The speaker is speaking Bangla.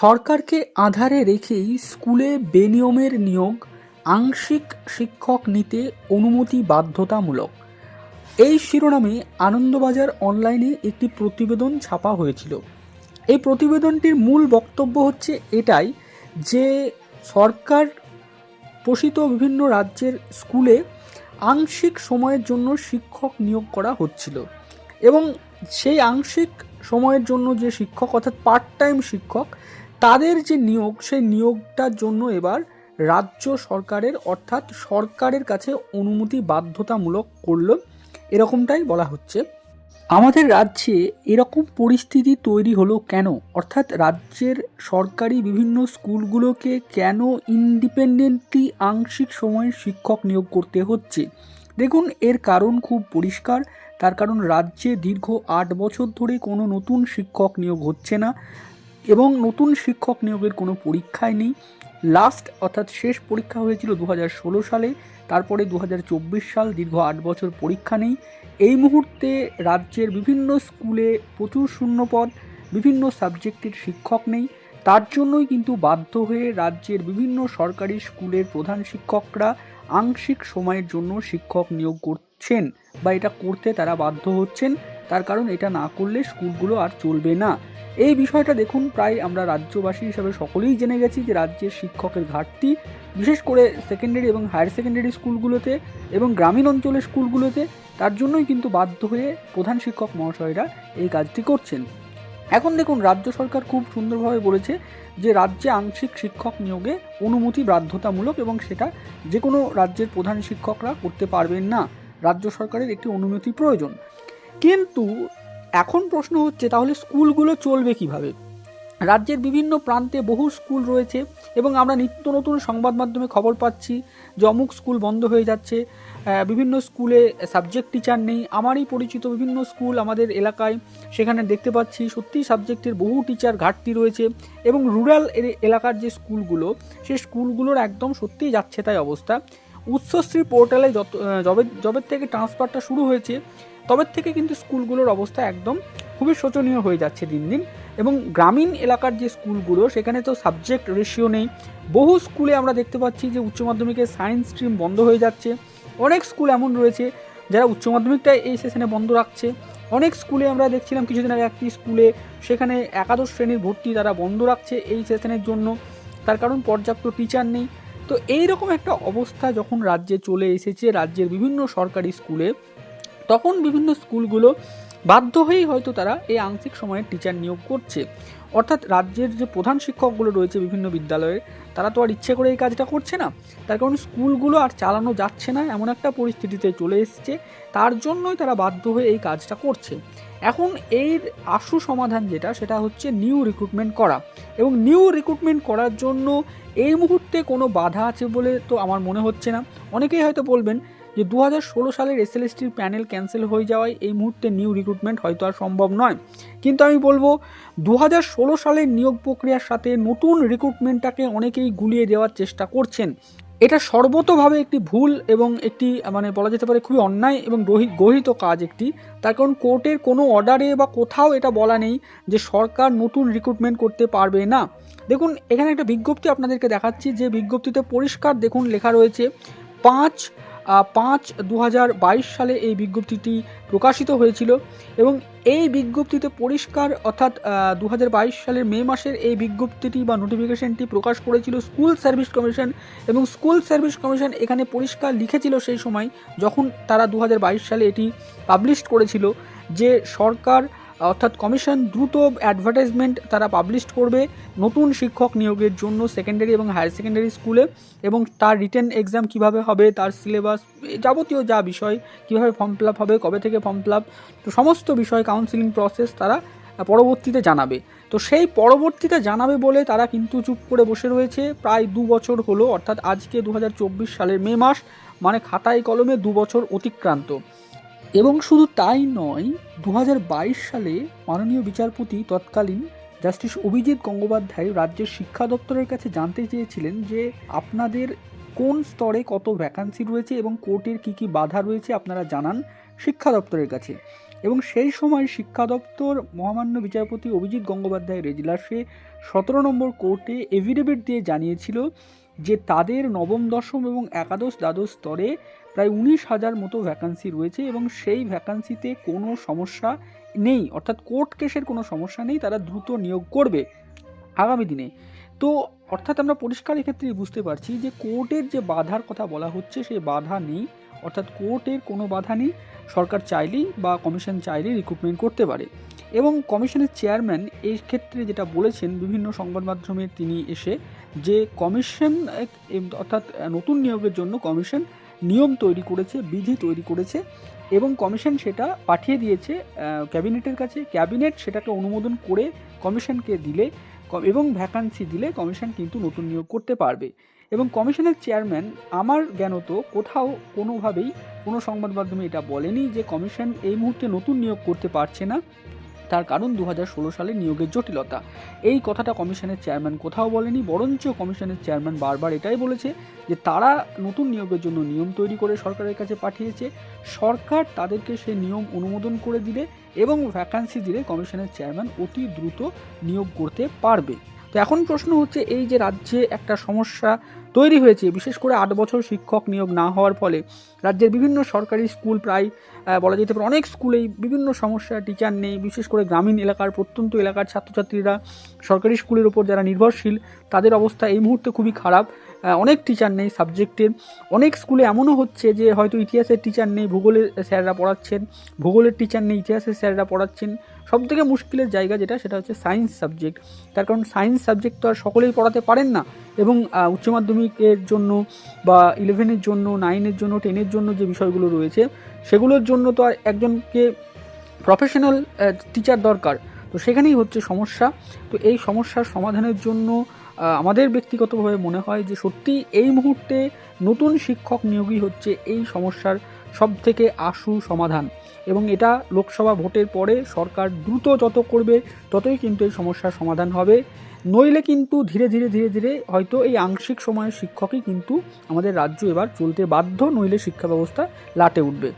সরকারকে আধারে রেখেই স্কুলে বেনিয়মের নিয়োগ, আংশিক শিক্ষক নিতে অনুমতি বাধ্যতামূলক। এই শিরোনামে আনন্দবাজার অনলাইনে একটি প্রতিবেদন ছাপা হয়েছিল। এই প্রতিবেদনটির মূল বক্তব্য হচ্ছে এটাই যে সরকার পোষিত বিভিন্ন রাজ্যের স্কুলে আংশিক সময়ের জন্য শিক্ষক নিয়োগ করা হচ্ছিল এবং সেই আংশিক সময়ের জন্য যে শিক্ষক অর্থাৎ পার্ট টাইম শিক্ষক তাদের যে নিয়োগ, সেই নিয়োগটার জন্য এবার রাজ্য সরকারের, অর্থাৎ সরকারের কাছে অনুমতি বাধ্যতামূলক করল। এরকমটাই বলা হচ্ছে। আমাদের রাজ্যে এরকম পরিস্থিতি তৈরি হলো কেন? অর্থাৎ রাজ্যের সরকারি বিভিন্ন স্কুলগুলোকে কেন ইন্ডিপেন্ডেন্টলি আংশিক সময়ে শিক্ষক নিয়োগ করতে হচ্ছে? দেখুন, এর কারণ খুব পরিষ্কার। তার কারণ, রাজ্যে দীর্ঘ আট বছর ধরে কোনো নতুন শিক্ষক নিয়োগ হচ্ছে না। এবং নতুন শিক্ষক নিয়োগের কোনো পরীক্ষাই নেই। লাস্ট অর্থাৎ শেষ পরীক্ষা হয়েছিল দু হাজার ষোলো সালে, তারপরে দু হাজার চব্বিশ সাল দীর্ঘ আট বছর পরীক্ষা নেই। এই মুহূর্তে রাজ্যের বিভিন্ন স্কুলে প্রচুর শূন্যপদ, বিভিন্ন সাবজেক্টের শিক্ষক নেই। তার জন্যই কিন্তু বাধ্য হয়ে রাজ্যের বিভিন্ন সরকারি স্কুলের প্রধান শিক্ষকরা আংশিক সময়ের জন্য শিক্ষক নিয়োগ করছেন বা এটা করতে তারা বাধ্য হচ্ছেন। তার কারণ এটা না করলে স্কুলগুলো আর চলবে না। এই বিষয়টা দেখুন, প্রায় আমরা রাজ্যবাসী হিসাবে সকলেই জেনে গেছি যে রাজ্যের শিক্ষকের ঘাটতি, বিশেষ করে সেকেন্ডারি এবং হায়ার সেকেন্ডারি স্কুলগুলোতে এবং গ্রামীণ অঞ্চলের স্কুলগুলোতে। তার জন্যই কিন্তু বাধ্য হয়ে প্রধান শিক্ষক মহাশয়রা এই কাজটি করছেন। এখন দেখুন, রাজ্য সরকার খুব সুন্দরভাবে বলেছে যে রাজ্যে আংশিক শিক্ষক নিয়োগে অনুমতি বাধ্যতামূলক এবং সেটা যে কোনো রাজ্যের প্রধান শিক্ষকরা করতে পারবেন না। রাজ্য সরকারের একটি অনুমতি প্রয়োজন। কিন্তু এখন প্রশ্ন হচ্ছে, তাহলে স্কুলগুলো চলবে কীভাবে? রাজ্যের বিভিন্ন প্রান্তে বহু স্কুল রয়েছে এবং আমরা নিত্য নতুন সংবাদ মাধ্যমে খবর পাচ্ছি, যে অমুক স্কুল বন্ধ হয়ে যাচ্ছে বিভিন্ন স্কুলে সাবজেক্ট টিচার নেই। আমারই পরিচিত বিভিন্ন স্কুল আমাদের এলাকায়, সেখানে দেখতে পাচ্ছি সত্যিই সাবজেক্টের বহু টিচার ঘাটতি রয়েছে এবং রুরাল এলাকার যে স্কুলগুলো, সে স্কুলগুলোর একদম সত্যিই যাচ্ছে তাই অবস্থা। উচ্চশ্রী পোর্টালে যত যবে যবের থেকে ট্রান্সফারটা শুরু হয়েছে, তবে থেকে কিন্তু স্কুলগুলোর অবস্থা একদম খুবই শোচনীয় হয়ে যাচ্ছে দিন দিন। এবং গ্রামীণ এলাকার যে স্কুলগুলো, সেখানে তো সাবজেক্ট রেশিও নেই। বহু স্কুলে আমরা দেখতে পাচ্ছি যে উচ্চ মাধ্যমিকের সায়েন্স স্ট্রিম বন্ধ হয়ে যাচ্ছে। অনেক স্কুল এমন রয়েছে যারা উচ্চ মাধ্যমিকটা এই সেশনে বন্ধ রাখছে। অনেক স্কুলে আমরা দেখছিলাম কিছুদিন আগে একটি স্কুলে সেখানে একাদশ শ্রেণির ভর্তি তারা বন্ধ রাখছে এই সেশনের জন্য। তার কারণ পর্যাপ্ত টিচার নেই। তো এই রকম একটা অবস্থা যখন রাজ্যে চলে এসেছে, রাজ্যের বিভিন্ন সরকারি স্কুলে, তখন বিভিন্ন স্কুলগুলো বাধ্য হয়েই হয়তো তারা এই আংশিক সময়ে টিচার নিয়োগ করছে। অর্থাৎ রাজ্যের যে প্রধান শিক্ষকগুলো রয়েছে বিভিন্ন বিদ্যালয়ে, তারা তো আর ইচ্ছে করে এই কাজটা করছে না। তার কারণ স্কুলগুলো আর চালানো যাচ্ছে না, এমন একটা পরিস্থিতিতে চলে এসছে। তার জন্যই তারা বাধ্য হয়ে এই কাজটা করছে। এখন এর আশু সমাধান যেটা, সেটা হচ্ছে নিউ রিক্রুটমেন্ট করা। এবং নিউ রিক্রুটমেন্ট করার জন্য এই মুহূর্তে কোনো বাধা আছে বলে তো আমার মনে হচ্ছে না। অনেকেই হয়তো বলবেন যে দু হাজার ষোলো সালের এসএলএসটির প্যানেল ক্যান্সেল হয়ে যাওয়ায় এই মুহূর্তে নিউ রিক্রুটমেন্ট হয়তো আর সম্ভব নয়। কিন্তু আমি বলব দু হাজার ষোলো সালের নিয়োগ প্রক্রিয়ার সাথে নতুন রিক্রুটমেন্টটাকে অনেকেই গুলিয়ে দেওয়ার চেষ্টা করছেন। এটা সর্বতভাবে একটি ভুল এবং একটি মানে বলা যেতে পারে খুবই অন্যায় এবং গহি- গহিত কাজ একটি। তার কারণ কোর্টের কোনো অর্ডারে বা কোথাও এটা বলা নেই যে সরকার নতুন রিক্রুটমেন্ট করতে পারবে না। দেখুন, এখানে একটা বিজ্ঞপ্তি আপনাদেরকে দেখাচ্ছি। যে বিজ্ঞপ্তিতে পরিষ্কার দেখুন লেখা রয়েছে, পাঁচ পাঁচ দু সালে এই বিজ্ঞপ্তিটি প্রকাশিত হয়েছিল এবং এই বিজ্ঞপ্তিতে পরিষ্কার অর্থাৎ দু হাজার বাইশ সালের মে মাসের এই বিজ্ঞপ্তিটি বা নোটিফিকেশনটি প্রকাশ করেছিল স্কুল সার্ভিস কমিশন এবং স্কুল সার্ভিস কমিশন এখানে পরিষ্কার লিখেছিল সেই সময় যখন তারা দু হাজার বাইশ সালে এটি পাবলিশ করেছিল যে সরকার অর্থাৎ কমিশন দ্রুত অ্যাডভার্টাইজমেন্ট তারা পাবলিশ করবে নতুন শিক্ষক নিয়োগের জন্য সেকেন্ডারি এবং হায়ার সেকেন্ডারি স্কুলে এবং তার রিটেন এক্সাম কীভাবে হবে, তার সিলেবাস যাবতীয় যা বিষয়, কীভাবে ফর্ম ফিল হবে, কবে থেকে ফর্ম ফিল তো সমস্ত বিষয় কাউন্সিলিং প্রসেস তারা পরবর্তীতে জানাবে। তো সেই পরবর্তীতে জানাবে বলে তারা কিন্তু চুপ করে বসে রয়েছে। প্রায় দু বছর হলো, অর্থাৎ আজকে দু হাজার চব্বিশ সালের মে মাস মানে খাতায় কলমে দু বছর অতিক্রান্ত। এবং শুধু তাই নয় দু সালে মাননীয় বিচারপতি তৎকালীন জাস্টিস অভিজিৎ গঙ্গোপাধ্যায় রাজ্যের শিক্ষা দপ্তরের কাছে জানতে চেয়েছিলেন যে আপনাদের কোন স্তরে কত ভ্যাকান্সি রয়েছে এবং কোর্টের কী কী বাধা রয়েছে আপনারা জানান শিক্ষা দপ্তরের কাছে। এবং সেই সময় শিক্ষা দপ্তর মহামান্য বিচারপতি অভিজিৎ গঙ্গোপাধ্যায়ের এজলাসে সতেরো নম্বর কোর্টে এভিডেভিট দিয়ে জানিয়েছিল যে তাদের নবম, দশম এবং একাদশ, দ্বাদশ স্তরে প্রায় উনিশ হাজার মতো ভ্যাকান্সি রয়েছে এবং সেই ভ্যাকান্সিতে কোনো সমস্যা নেই। অর্থাৎ কোর্ট কেসের কোনো সমস্যা নেই, তারা দ্রুত নিয়োগ করবে আগামী দিনে। তো অর্থাৎ আমরা পরিষ্কার এক্ষেত্রে বুঝতে পারছি যে কোর্টের যে বাধার কথা বলা হচ্ছে সেই বাধা নেই। অর্থাৎ কোর্টের কোনো বাধা নেই। সরকার চাইলেই বা কমিশন চাইলেই রিক্রুটমেন্ট করতে পারে। এবং কমিশনের চেয়ারম্যান এই ক্ষেত্রে যেটা বলেছেন, বিভিন্ন সংবাদ মাধ্যমে তিনি এসে যে কমিশন অর্থাৎ নতুন নিয়োগের জন্য কমিশন নিয়ম তৈরি করেছে, বিধি তৈরি করেছে এবং কমিশন সেটা পাঠিয়ে দিয়েছে ক্যাবিনেটের কাছে। ক্যাবিনেট সেটাকে অনুমোদন করে কমিশনকে দিলে এবং ভ্যাকান্সি দিলে কমিশন কিন্তু নতুন নিয়োগ করতে পারবে। এবং কমিশনের চেয়ারম্যান, আমার জ্ঞানত কোথাও কোনোভাবেই কোনো সংবাদ মাধ্যমে এটা বলেনি যে কমিশন এই মুহূর্তে নতুন নিয়োগ করতে পারছে না। তার কারণ দু হাজার ষোলো সালে নিয়োগের জটিলতা। এই কথাটা কমিশনের চেয়ারম্যান কোথাও বলেনি, বরঞ্চ কমিশনের চেয়ারম্যান বারবার এটাই বলেছে যে তারা নতুন নিয়োগের জন্য নিয়ম তৈরি করে সরকারের কাছে পাঠিয়েছে। সরকার তাদেরকে সেই নিয়ম অনুমোদন করে দিলে এবং ভ্যাকান্সি দিলে কমিশনের চেয়ারম্যান অতি দ্রুত নিয়োগ করতে পারবে। তো এখন প্রশ্ন হচ্ছে, এই যে রাজ্যে একটা সমস্যা তৈরি হয়েছে। বিশেষ করে আট বছর শিক্ষক নিয়োগ না হওয়ার ফলে রাজ্যের বিভিন্ন সরকারি স্কুল প্রায় বলা যেতে পারে অনেক স্কুলেই বিভিন্ন সমস্যা টিচার নেই। বিশেষ করে গ্রামীণ এলাকার, প্রত্যন্ত এলাকার ছাত্রছাত্রীরা সরকারি স্কুলের উপর যারা নির্ভরশীল, তাদের অবস্থা এই মুহূর্তে খুবই খারাপ। অনেক টিচার নেই সাবজেক্টের অনেক স্কুলে এমনও হচ্ছে যে হয়তো ইতিহাসের টিচার নেই, ভূগোলের স্যাররা পড়াচ্ছেন, ভূগোলের টিচার নেই, ইতিহাসের স্যাররা পড়াচ্ছেন। সব থেকে মুশকিলের জায়গা যেটা, সেটা হচ্ছে সায়েন্স সাবজেক্ট তার কারণ সায়েন্স সাবজেক্ট তো আর সকলেই পড়াতে পারেন না। এবং উচ্চ মাধ্যমিকের জন্য বা ইলেভেনের জন্য নাইনের জন্য টেনের জন্য যে বিষয়গুলো রয়েছে, সেগুলোর জন্য তো আর একজনকে প্রফেশনাল টিচার দরকার। তো সেখানেই হচ্ছে সমস্যা। তো এই সমস্যার সমাধানের জন্য আমাদের ব্যক্তিগতভাবে মনে হয় যে সত্যি এই মুহূর্তে নতুন শিক্ষক নিয়োগই হচ্ছে এই সমস্যার সব থেকে আশু সমাধান। এবং এটা লোকসভা ভোটের পরে সরকার দ্রুত যত করবে, ততই কিন্তু এই সমস্যার সমাধান হবে। নইলে কিন্তু ধীরে ধীরে ধীরে ধীরে হয়তো এই আংশিক সময়ের শিক্ষকই কিন্তু আমাদের রাজ্য এবার চলতে বাধ্য, নইলে শিক্ষা ব্যবস্থা লাটে উঠবে।